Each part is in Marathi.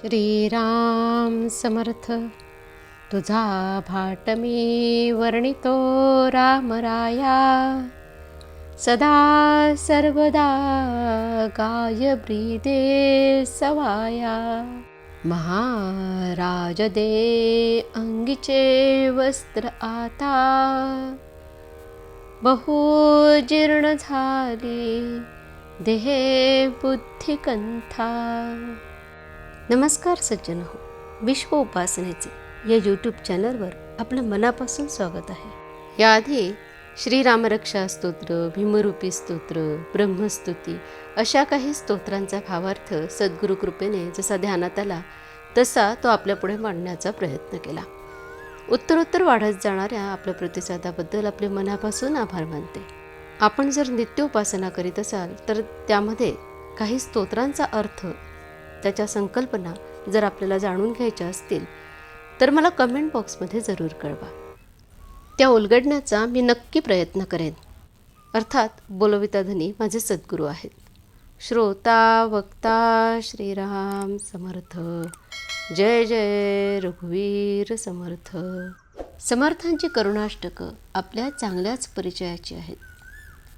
श्रीराम समर्थ तुझा भाट मी वर्णितो रामराया. सदा सर्वदा गाय ब्रीदे सवाया. महाराज दे अंगीचे वस्त्र आता. बहु जीर्ण झाली देहे बुद्धिकंथा. नमस्कार सज्जन हो. विश्व उपासनेचे या यूट्यूब चॅनलवर आपलं मनापासून स्वागत आहे. याआधी श्रीरामरक्षा स्तोत्र भीमरूपी स्तोत्र ब्रह्मस्तुती अशा काही स्तोत्रांचा भावार्थ सद्गुरू कृपेने जसा ध्यानात आला तसा तो आपल्यापुढे मांडण्याचा प्रयत्न केला. उत्तरोत्तर वाढत जाणाऱ्या आपल्या प्रतिसादाबद्दल आपले मनापासून आभार मानते. आपण जर नित्य उपासना करीत असाल तर त्यामध्ये काही स्तोत्रांचा अर्थ त्याच्या संकल्पना जर आपल्याला जाणून घ्यायच्या असतील तर मला कमेंट बॉक्समध्ये जरूर कळवा. त्या उलगडण्याचा मी नक्की प्रयत्न करेन. अर्थात बोलविता धनी माझे सद्गुरू आहेत. श्रोता वक्ता श्रीराम समर्थ. जय जय रघुवीर समर्थ. समर्थांची करुणाष्टकं आपल्या चांगल्याच परिचयाची आहेत.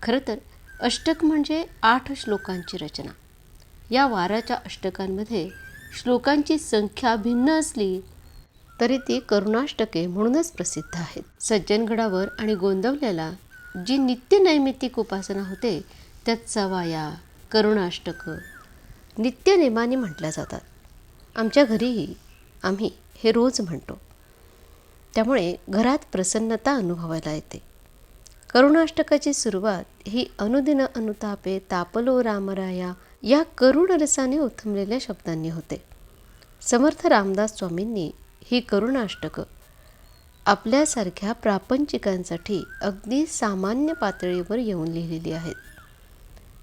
खरं तर अष्टक म्हणजे आठ श्लोकांची रचना. या वाराच्या अष्टकांमध्ये श्लोकांची संख्या भिन्न असली तरी ती करुणाष्टके म्हणूनच प्रसिद्ध आहेत. सज्जनगडावर आणि गोंदवल्याला जी नित्य नैमित्तिक उपासना होते त्यात सवाया करुणाष्टक नित्यनेमाने म्हटल्या जातात. आमच्या घरीही आम्ही हे रोज म्हणतो. त्यामुळे घरात प्रसन्नता अनुभवायला येते. करुणाष्टकाची सुरुवात ही अनुदिन अनुतापे तापलो रामराया या करुण रसाने उथमलेल्या शब्दांनी होते. समर्थ रामदास स्वामींनी ही करुणाष्टकं आपल्यासारख्या प्रापंचिकांसाठी अगदी सामान्य पातळीवर येऊन लिहिलेली आहेत.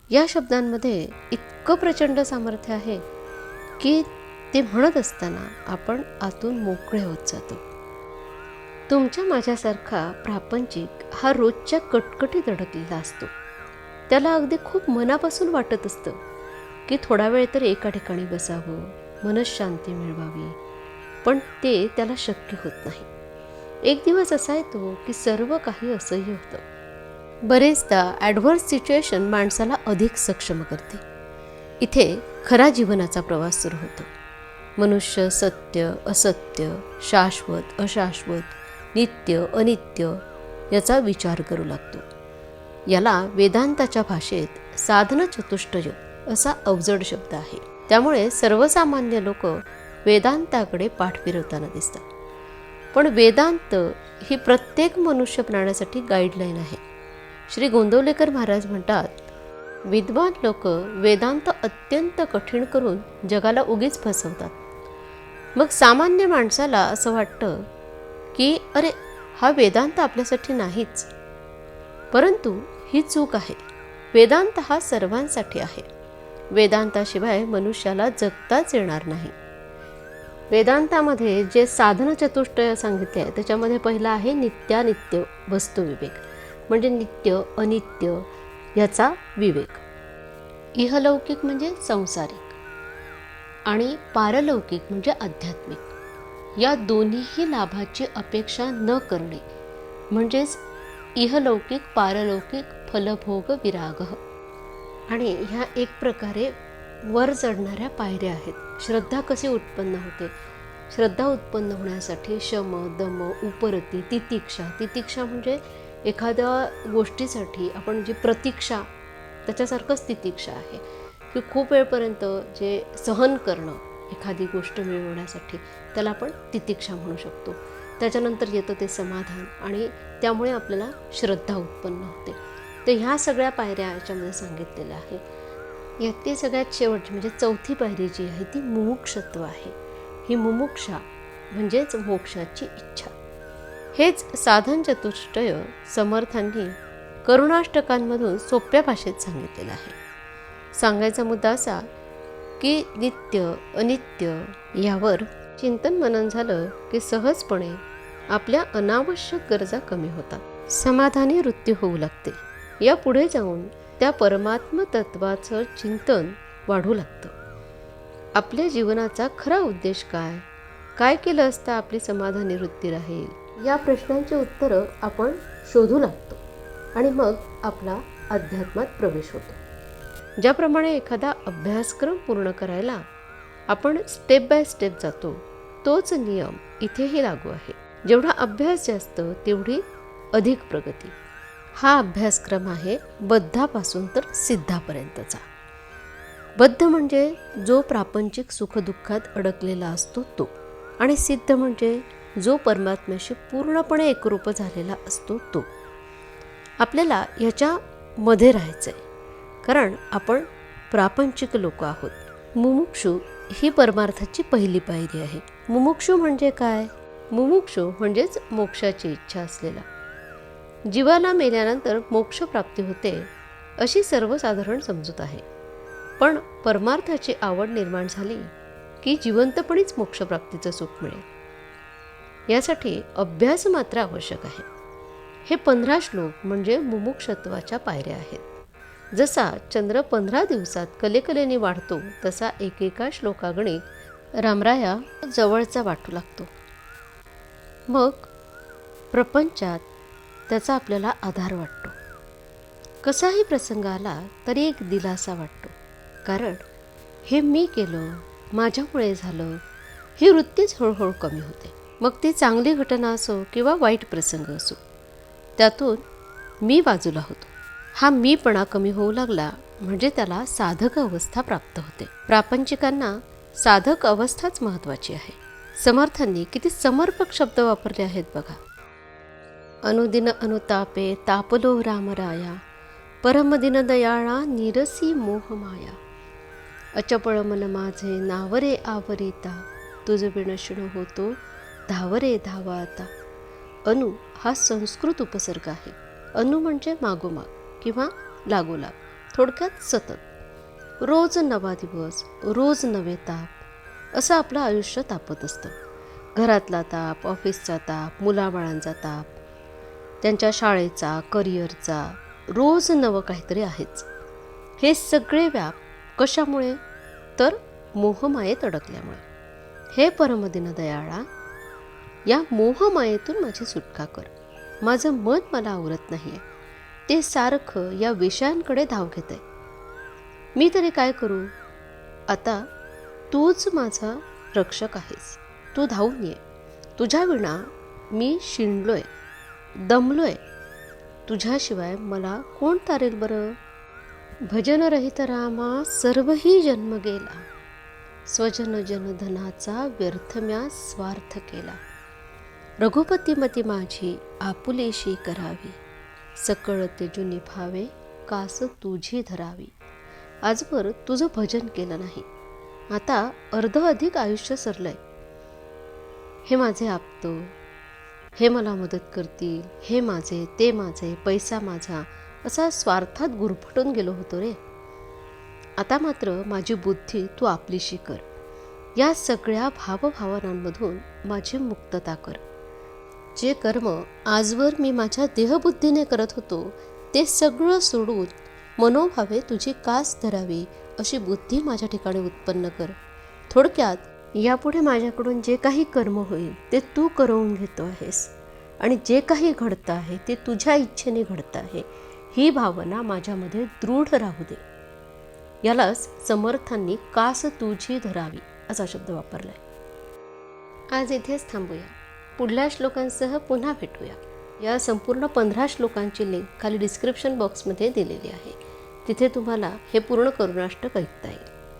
या शब्दांमध्ये इतकं प्रचंड सामर्थ्य आहे की ते म्हणत असताना आपण आतून मोकळे होत जातो. तुमच्या माझ्यासारखा प्रापंचिक हा रोजच्या कटकटीत अडकलेला असतो. त्याला अगदी खूप मनापासून वाटत असतं की थोडा वेळ तर एका ठिकाणी बसावं मनशांती मिळवावी. पण ते त्याला शक्य होत नाही. एक दिवस असा येतो की सर्व काही असह्य होतं. बरेचदा ॲडव्हर्स सिच्युएशन माणसाला अधिक सक्षम करते. इथे खरा जीवनाचा प्रवास सुरू होतो. मनुष्य सत्य असत्य शाश्वत अशाश्वत नित्य अनित्य याचा विचार करू लागतो. याला वेदांताच्या भाषेत साधन चतुष्टय असा अवजड शब्द आहे. त्यामुळे सर्वसामान्य लोक वेदांताकडे पाठ फिरवताना दिसतात. पण वेदांत ही प्रत्येक मनुष्य प्राण्यासाठी गाईडलाईन आहे. श्री गोंदवलेकर महाराज म्हणतात विद्वान लोक वेदांत अत्यंत कठीण करून जगाला उगीच फसवतात. मग सामान्य माणसाला असं वाटतं की अरे हा वेदांत आपल्यासाठी नाहीच. परंतु ही चूक आहे. वेदांत हा सर्वांसाठी आहे. वेदांताशिवाय मनुष्याला जगताच येणार नाही. वेदांतामध्ये जे साधन चतुष्टय सांगितले आहे त्याच्यामध्ये पहिलं आहे नित्यानित्य वस्तुविवेक म्हणजे नित्य अनित्य याचा विवेक. इहलौकिक म्हणजे संसारिक आणि पारलौकिक म्हणजे आध्यात्मिक. या दोन्हीही लाभाची अपेक्षा न करणे म्हणजेच इहलौकिक पारलौकिक फलभोग विराग. आणि ह्या एक प्रकारे वर चढणाऱ्या पायऱ्या आहेत. श्रद्धा कशी उत्पन्न होते? श्रद्धा उत्पन्न होण्यासाठी शम दम उपरती तितिक्षा. तितिक्षा म्हणजे एखाद्या गोष्टीसाठी आपण जी प्रतीक्षा त्याच्यासारखंच तितिक्षा आहे. की खूप वेळपर्यंत जे सहन करणं एखादी गोष्ट मिळवण्यासाठी त्याला आपण तितिक्षा म्हणू शकतो. त्याच्यानंतर येतं ते समाधान आणि त्यामुळे आपल्याला श्रद्धा उत्पन्न होते. तर ह्या सगळ्या पायऱ्या याच्यामध्ये सांगितलेल्या आहे यातली सगळ्यात शेवटची म्हणजे चौथी पायरी जी आहे ती मुमुक्षत्व आहे. ही मुमुक्षा म्हणजेच मोक्षाची इच्छा. हेच साधन चतुष्टय समर्थांनी करुणाष्टकांमधून सोप्या भाषेत सांगितलेलं आहे. सांगायचा मुद्दा असा की नित्य अनित्य यावर चिंतन मनन झालं की सहजपणे आपल्या अनावश्यक गरजा कमी होतात. समाधानी वृत्ती होऊ लागते. या पुढे जाऊन त्या परमात्म तत्वाचं चिंतन वाढू लागतं. आपल्या जीवनाचा खरा उद्देश काय? काय केलं असता आपली समाधानी वृत्ती राहील? या प्रश्नांची उत्तरं आपण शोधू लागतो आणि मग आपला अध्यात्मात प्रवेश होतो. ज्याप्रमाणे एखादा अभ्यासक्रम पूर्ण करायला आपण स्टेप बाय स्टेप जातो तोच नियम इथेही लागू आहे. जेवढा अभ्यास जास्त तेवढी अधिक प्रगती. हा अभ्यासक्रम आहे बद्धापासून तर सिद्धापर्यंतचा. बद्ध म्हणजे जो प्रापंचिक सुखदुःखात अडकलेला असतो तो आणि सिद्ध म्हणजे जो परमात्म्याशी पूर्णपणे एकरूप झालेला असतो तो. आपल्याला ह्याच्यामध्ये राहायचं आहे कारण आपण प्रापंचिक लोक आहोत. मुमुक्षू ही परमार्थाची पहिली पायरी आहे. मुमुक्षू म्हणजे काय? मुमुक्षू म्हणजेच मोक्षाची इच्छा असलेला. जीवाला मेल्यानंतर मोक्षप्राप्ती होते अशी सर्वसाधारण समजूत आहे. पण परमार्थाची आवड निर्माण झाली की जिवंतपणीच मोक्षप्राप्तीचं सुख मिळेल. यासाठी अभ्यास मात्र आवश्यक आहे. हे पंधरा श्लोक म्हणजे मुमुक्षत्वाच्या पायऱ्या आहेत. जसा चंद्र पंधरा दिवसात कलेकलेने वाढतो तसा एकेका श्लोकागणित रामराया जवळचा वाटू लागतो. मग प्रपंचात त्याचा आपल्याला आधार वाटतो. कसाही प्रसंग आला तरी एक दिलासा वाटतो. कारण हे मी केलं माझ्यामुळे झालं ही वृत्तीच हळूहळू कमी होते. मग ती चांगली घटना असो किंवा वाईट प्रसंग असो त्यातून मी बाजूला होतो. हा मीपणा कमी होऊ लागला म्हणजे त्याला साधक अवस्था प्राप्त होते. प्रापंचिकांना साधक अवस्थाच महत्त्वाची आहे. समर्थांनी किती समर्पक शब्द वापरले आहेत बघा. अनुदिन अनुतापे तापलो रामराया परमदिन दयाळा निरसी मोहमाया अचपळ मन माझे नावरे आवरिता तुझ विणशिण होतो धावरे धावा आता अनु हा संस्कृत उपसर्ग आहे अनु म्हणजे मागोमाग किंवा लागोलाग थोडक्यात सतत रोज नवा दिवस रोज नवे ताप असं आपलं आयुष्य तापत असतं घरातला ताप ऑफिसचा ताप मुलाबाळांचा ताप त्यांच्या शाळेचा करिअरचा रोज नवं काहीतरी आहेच. हे सगळे व्याप कशामुळे? तर मोहमायेत अडकल्यामुळे. हे परमदिन दयाळा या मोहमायेतून माझी सुटका कर. माझं मन मला आवरत नाही आहे ते सारखं या विषयांकडे धाव घेत आहे मी तरी काय करू? आता तूच माझा रक्षक आहेस. तू धावून ये. तुझ्या विणा मी शिणलोय दमलोय. तुझ्याशिवाय मला कोण तारेल बरं? भजन रहित रामा सर्वही जन्म गेला. स्वजन जनधनाचा व्यर्थ म्या स्वार्थ केला. रघुपतीमती माझी आपुलेशी करावी. सकळ तेजू निभावे कास तुझी धरावी. आजवर तुझं भजन केलं नाही. आता अर्ध अधिक आयुष्य सरलंय. हे माझे आपतो हे मला मदत करतील. हे माझे ते माझे पैसा माझा. असा स्वार्थात गुरफटून गेलो होतो रे. आता मात्र माझी बुद्धी तू आपलीशी कर. या सगळ्या भावभावनांमधून माझी मुक्तता कर. जे कर्म आजवर मी माझ्या देहबुद्धीने करत होतो ते सगळं सोडून मनोभावे तुझी कास धरावी अशी बुद्धी माझ्या ठिकाणी उत्पन्न कर. थोडक्यात यापुढे माझ्याकडून जे काही कर्म होईल ते तू करवून घेतो आहेस. आणि जे काही घडतं आहे ते तुझ्या इच्छेने घडतं आहे. ही भावना माझ्यामध्ये दृढ राहू दे. यालाच समर्थांनी कास तुझी धरावी असा शब्द वापरलाय. आज इथेच थांबूया. पुढल्या श्लोकांसह पुन्हा भेटूया. या संपूर्ण पंधरा श्लोकांची लिंक खाली डिस्क्रिप्शन बॉक्समध्ये दिलेली आहे. तिथे तुम्हाला हे पूर्ण करुणाष्टक ऐकता येईल.